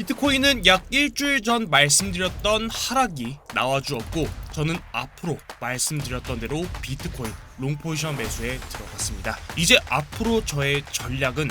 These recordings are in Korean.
비트코인은 약 일주일 전 말씀드렸던 하락이 나와주었고 저는 앞으로 말씀드렸던 대로 비트코인 롱 포지션 매수에 들어갔습니다. 이제 앞으로 저의 전략은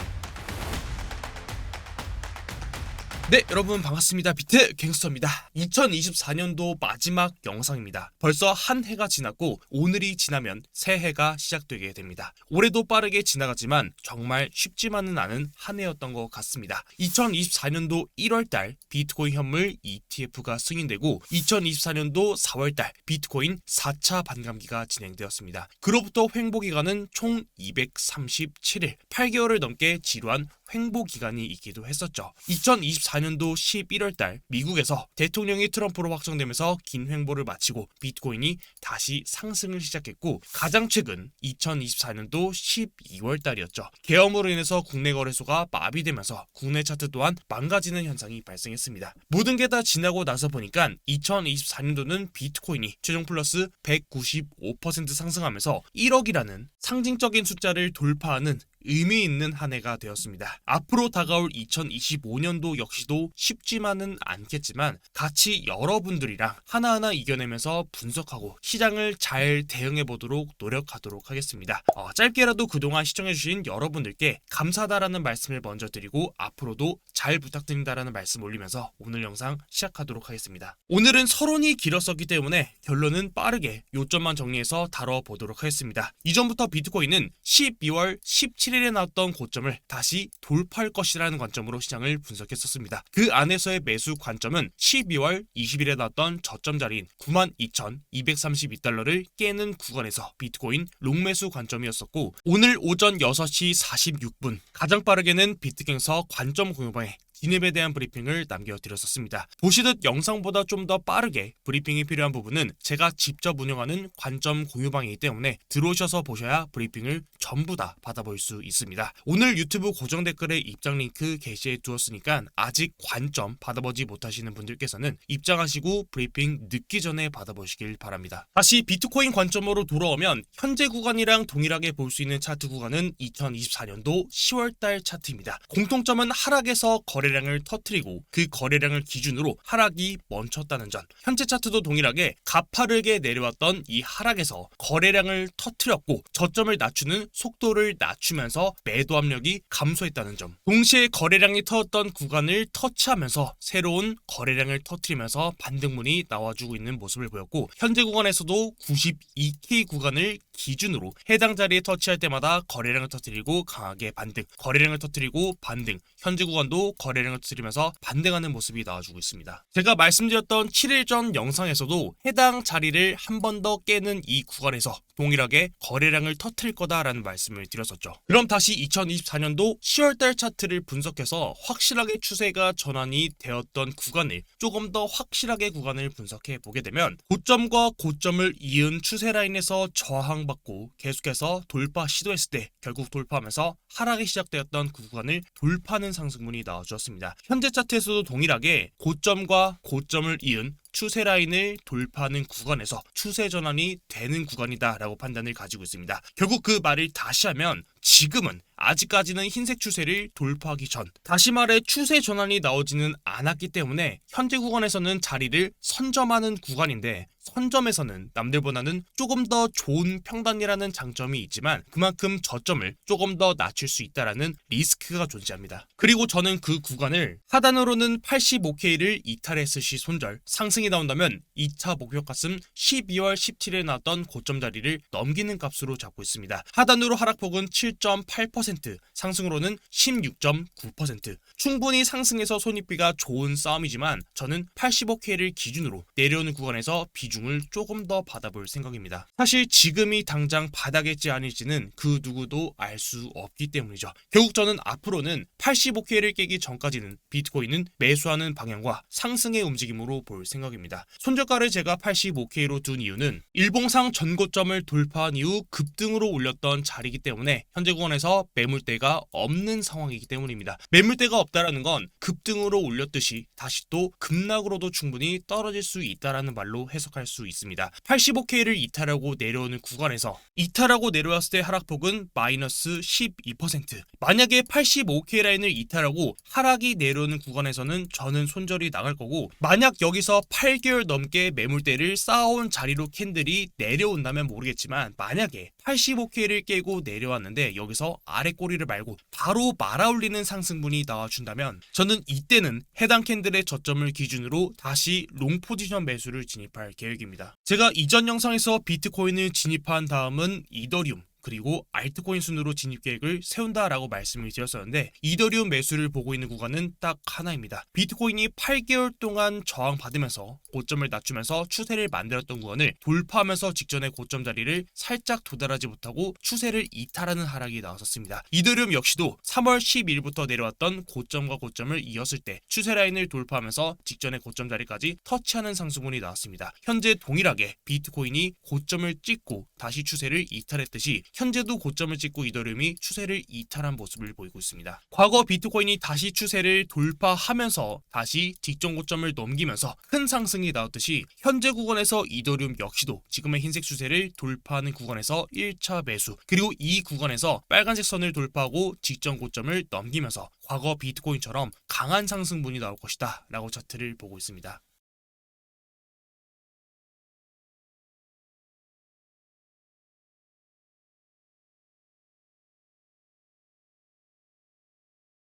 네, 여러분 반갑습니다. 비트 갱스터입니다. 2024년도 마지막 영상입니다. 벌써 한 해가 지났고 오늘이 지나면 새해가 시작되게 됩니다. 올해도 빠르게 지나가지만 정말 쉽지만은 않은 한 해였던 것 같습니다. 2024년도 1월달 비트코인 현물 ETF가 승인되고 2024년도 4월달 비트코인 4차 반감기가 진행되었습니다. 그로부터 횡보 기간은 총 237일, 8개월을 넘게 지루한 횡보 기간이 있기도 했었죠. 2024년도 11월 달 미국에서 대통령 이 트럼프로 확정되면서 긴 횡보를 마치고 비트코인이 다시 상승을 시작했고 가장 최근 2024년도 12월 달이었죠. 계엄으로 인해서 국내 거래소가 마비되면서 국내 차트 또한 망가지는 현상이 발생했습니다. 모든 게 다 지나고 나서 보니까 2024년도는 비트코인이 최종 플러스 195% 상승하면서 1억이라는 상징적인 숫자를 돌파하는 의미 있는 한 해가 되었습니다. 앞으로 다가올 2025년도 역시도 쉽지만은 않겠지만 같이 여러분들이랑 하나하나 이겨내면서 분석하고 시장을 잘 대응해 보도록 노력하도록 하겠습니다. 어, 짧게라도 그동안 시청해주신 여러분들께 감사하다라는 말씀을 먼저 드리고 앞으로도 잘 부탁드린다라는 말씀 올리면서 오늘 영상 시작하도록 하겠습니다. 오늘은 서론이 길었었기 때문에 결론은 빠르게 요점만 정리해서 다뤄보도록 하겠습니다. 이전부터 비트코인은 12월 17 일에 나왔던 고점을 다시 돌파할 것이라는 관점으로 시장을 분석했었습니다. 그 안에서의 매수 관점은 12월 20일에 나왔던 저점 자리인 92,232달러를 깨는 구간에서 비트코인 롱매수 관점이었었고 오늘 오전 6시 46분 가장 빠르게는 비트갱서 관점 공유방에 디넵에 대한 브리핑을 남겨드렸었습니다. 보시듯 영상보다 좀 더 빠르게 브리핑이 필요한 부분은 제가 직접 운영하는 관점 공유방이기 때문에 들어오셔서 보셔야 브리핑을 전부 다 받아볼 수 있습니다. 오늘 유튜브 고정 댓글에 입장 링크 게시해 두었으니까 아직 관점 받아보지 못하시는 분들께서는 입장하시고 브리핑 늦기 전에 받아보시길 바랍니다. 다시 비트코인 관점으로 돌아오면 현재 구간이랑 동일하게 볼 수 있는 차트 구간은 2024년도 10월달 차트입니다. 공통점은 하락에서 거래 량을 터트리고 그 거래량을 기준으로 하락이 멈췄다는 점. 현재 차트도 동일하게 가파르게 내려왔던 이 하락에서 거래량을 터트렸고 저점을 낮추는 속도를 낮추면서 매도 압력이 감소했다는 점. 동시에 거래량이 터졌던 구간을 터치하면서 새로운 거래량을 터트리면서 반등문이 나와주고 있는 모습을 보였고 현재 구간에서도 92K 구간을 기준으로 해당 자리에 터치할 때마다 거래량을 터뜨리고 강하게 반등, 거래량을 터뜨리고 반등, 현재 구간도 거래 량을 터뜨리면서 반등하는 모습이 나와주고 있습니다. 제가 말씀드렸던 7일 전 영상에서도 해당 자리를 한 번 더 깨는 이 구간에서 동일하게 거래량을 터트릴 거다라는 말씀을 드렸었죠. 그럼 다시 2024년도 10월달 차트를 분석해서 확실하게 추세가 전환이 되었던 구간을 조금 더 확실하게 구간을 분석해 보게 되면 고점과 고점을 이은 추세 라인에서 저항받고 계속해서 돌파 시도했을 때 결국 돌파하면서 하락이 시작되었던 그 구간을 돌파하는 상승문이 나와주었습니다. 현재 차트에서도 동일하게 고점과 고점을 이은 추세 라인을 돌파하는 구간에서 추세 전환이 되는 구간이다라고 판단을 가지고 있습니다. 결국 그 말을 다시 하면 지금은 아직까지는 흰색 추세를 돌파하기 전 다시 말해 추세 전환이 나오지는 않았기 때문에 현재 구간에서는 자리를 선점하는 구간인데 선점에서는 남들보다는 조금 더 좋은 평단이라는 장점이 있지만 그만큼 저점을 조금 더 낮출 수 있다라는 리스크가 존재합니다. 그리고 저는 그 구간을 하단으로는 85K를 이탈했을 시 손절 상승이 나온다면 2차 목표 값은 12월 17일에 나왔던 고점 자리를 넘기는 값으로 잡고 있습니다. 하단으로 하락폭은 7.8% 상승으로는 16.9% 충분히 상승해서 손익비가 좋은 싸움이지만 저는 85K를 기준으로 내려오는 구간에서 비중을 조금 더 받아볼 생각입니다. 사실 지금이 당장 바닥일지 아닐지는 그 누구도 알 수 없기 때문이죠. 결국 저는 앞으로는 85K를 깨기 전까지는 비트코인은 매수하는 방향과 상승의 움직임으로 볼 생각입니다. 손절가를 제가 85K로 둔 이유는 일봉상 전고점을 돌파한 이후 급등으로 올렸던 자리이기 때문에 현재 구간에서 매물대가 없는 상황이기 때문입니다. 매물대가 없다라는 건 급등으로 올렸듯이 다시 또 급락으로도 충분히 떨어질 수 있다라는 말로 해석할 수 있습니다. 85K를 이탈하고 내려오는 구간에서 이탈하고 내려왔을 때 하락폭은 마이너스 12%. 만약에 85K 라인을 이탈하고 하락이 내려오는 구간에서는 저는 손절이 나갈 거고 만약 여기서 8개월 넘게 매물대를 쌓아온 자리로 캔들이 내려온다면 모르겠지만 만약에 85K를 깨고 내려왔는데 여기서 아래 꼬리를 말고 바로 말아올리는 상승분이 나와준다면 저는 이때는 해당 캔들의 저점을 기준으로 다시 롱 포지션 매수를 진입할 계획입니다. 제가 이전 영상에서 비트코인을 진입한 다음은 이더리움 그리고 알트코인 순으로 진입 계획을 세운다라고 말씀을 드렸었는데 이더리움 매수를 보고 있는 구간은 딱 하나입니다. 비트코인이 8개월 동안 저항받으면서 고점을 낮추면서 추세를 만들었던 구간을 돌파하면서 직전의 고점 자리를 살짝 도달하지 못하고 추세를 이탈하는 하락이 나왔었습니다. 이더리움 역시도 3월 12일부터 내려왔던 고점과 고점을 이었을 때 추세 라인을 돌파하면서 직전의 고점 자리까지 터치하는 상승분이 나왔습니다. 현재 동일하게 비트코인이 고점을 찍고 다시 추세를 이탈했듯이 현재도 고점을 찍고 이더리움이 추세를 이탈한 모습을 보이고 있습니다. 과거 비트코인이 다시 추세를 돌파하면서 다시 직전 고점을 넘기면서 큰 상승이 나왔듯이 현재 구간에서 이더리움 역시도 지금의 흰색 추세를 돌파하는 구간에서 1차 매수 그리고 이 구간에서 빨간색 선을 돌파하고 직전 고점을 넘기면서 과거 비트코인처럼 강한 상승분이 나올 것이다 라고 차트를 보고 있습니다.